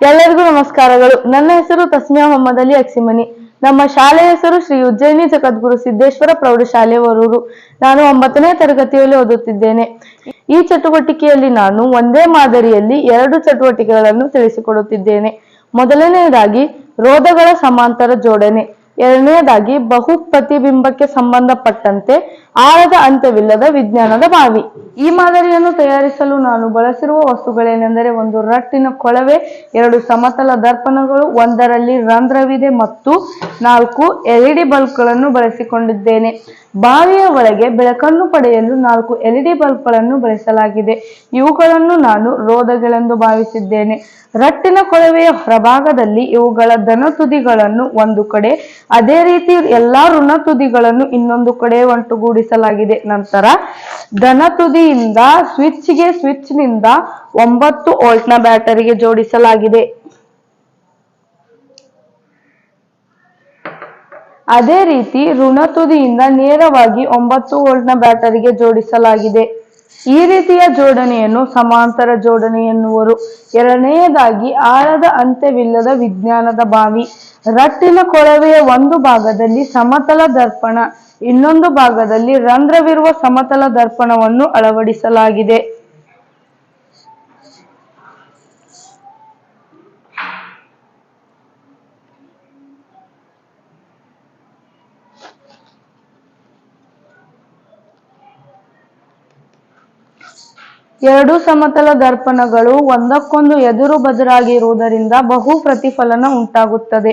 ಎಲ್ಲರಿಗೂ ನಮಸ್ಕಾರಗಳು. ನನ್ನ ಹೆಸರು ತಸ್ಮಿಯಾ ಮೊಹಮ್ಮದ್ ಅಲಿ ಅಕ್ಸಿಮನಿ. ನಮ್ಮ ಶಾಲೆಯ ಹೆಸರು ಶ್ರೀ ಉಜ್ಜಯಿನಿ ಜಗದ್ಗುರು ಸಿದ್ದೇಶ್ವರ ಪ್ರೌಢಶಾಲೆ ವರೂರು ನಾನು ಒಂಬತ್ತನೇ ತರಗತಿಯಲ್ಲಿ ಓದುತ್ತಿದ್ದೇನೆ. ಈ ಚಟುವಟಿಕೆಯಲ್ಲಿ ನಾನು ಒಂದೇ ಮಾದರಿಯಲ್ಲಿ ಎರಡು ಚಟುವಟಿಕೆಗಳನ್ನು ತಿಳಿಸಿಕೊಡುತ್ತಿದ್ದೇನೆ. ಮೊದಲನೆಯದಾಗಿ, ರೋಧಗಳ ಸಮಾಂತರ ಜೋಡಣೆ. ಎರಡನೆಯದಾಗಿ ಬಹು ಪ್ರತಿಬಿಂಬಕ್ಕೆ ಸಂಬಂಧಪಟ್ಟಂತೆ ಆಳದ ಅಂತ್ಯವಿಲ್ಲದ ವಿಜ್ಞಾನದ ಬಾವಿ. ಈ ಮಾದರಿಯನ್ನು ತಯಾರಿಸಲು ನಾನು ಬಳಸಿರುವ ವಸ್ತುಗಳೇನೆಂದರೆ ಒಂದು ರಟ್ಟಿನ ಕೊಳವೆ, ಎರಡು ಸಮತಲ ದರ್ಪಣಗಳು, ಒಂದರಲ್ಲಿ ರಂಧ್ರವಿದೆ ಮತ್ತು ನಾಲ್ಕು ಎಲ್ಇಡಿ ಬಲ್ಬ್ಗಳನ್ನು ಬಳಸಿಕೊಂಡಿದ್ದೇನೆ. ಬಾವಿಯ ಒಳಗೆ ಬೆಳಕನ್ನು ಪಡೆಯಲು ನಾಲ್ಕು ಎಲ್ಇಡಿ ಬಲ್ಬ್ಗಳನ್ನು ಬಳಸಲಾಗಿದೆ. ಇವುಗಳನ್ನು ನಾನು ರೋಧಗಳೆಂದು ಭಾವಿಸಿದ್ದೇನೆ. ರಟ್ಟಿನ ಕೊಳವೆಯ ಹೊರಭಾಗದಲ್ಲಿ ಇವುಗಳ ಧನ ತುದಿಗಳನ್ನು ಒಂದು ಕಡೆ, ಅದೇ ರೀತಿ ಎಲ್ಲಾ ಋಣ ತುದಿಗಳನ್ನು ಇನ್ನೊಂದು ಕಡೆ ಒಂಟುಗೂಡಿಸಲಾಗಿದೆ ನಂತರ ಧನ ತುದಿಯಿಂದ ಸ್ವಿಚ್ಗೆ ಸ್ವಿಚ್ನಿಂದ ಒಂಬತ್ತು ವೋಲ್ಟ್ನ ಬ್ಯಾಟರಿಗೆ ಜೋಡಿಸಲಾಗಿದೆ. ಅದೇ ರೀತಿ ಋಣ ತುದಿಯಿಂದ ನೇರವಾಗಿ ಒಂಬತ್ತು ವೋಲ್ಟ್ನ ಬ್ಯಾಟರಿಗೆ ಜೋಡಿಸಲಾಗಿದೆ. ಈ ರೀತಿಯ ಜೋಡಣೆಯನ್ನು ಸಮಾಂತರ ಜೋಡಣೆ ಎನ್ನುವರು. ಎರಡನೆಯದಾಗಿ ಆಳದ ಅಂತ್ಯವಿಲ್ಲದ ವಿಜ್ಞಾನದ ಬಾವಿ. ರಟ್ಟಿನ ಕೊಳವೆಯ ಒಂದು ಭಾಗದಲ್ಲಿ ಸಮತಲ ದರ್ಪಣ, ಇನ್ನೊಂದು ಭಾಗದಲ್ಲಿ ರಂಧ್ರವಿರುವ ಸಮತಲ ದರ್ಪಣವನ್ನು ಅಳವಡಿಸಲಾಗಿದೆ. ಎರಡೂ ಸಮತಲ ದರ್ಪಣಗಳು ಒಂದಕ್ಕೊಂದು ಎದುರು ಬದುರಾಗಿರುವುದರಿಂದ ಬಹು ಪ್ರತಿಫಲನ ಉಂಟಾಗುತ್ತದೆ.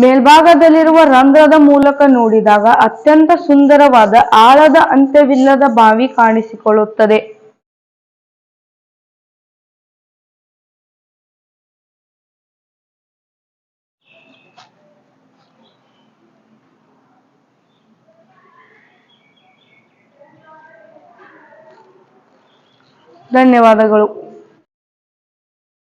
ಮೇಲ್ಭಾಗದಲ್ಲಿರುವ ರಂಧ್ರದ ಮೂಲಕ ನೋಡಿದಾಗ ಅತ್ಯಂತ ಸುಂದರವಾದ ಆಳದ ಅಂತ್ಯವಿಲ್ಲದ ಬಾವಿ ಕಾಣಿಸಿಕೊಳ್ಳುತ್ತದೆ. ಧನ್ಯವಾದಗಳು.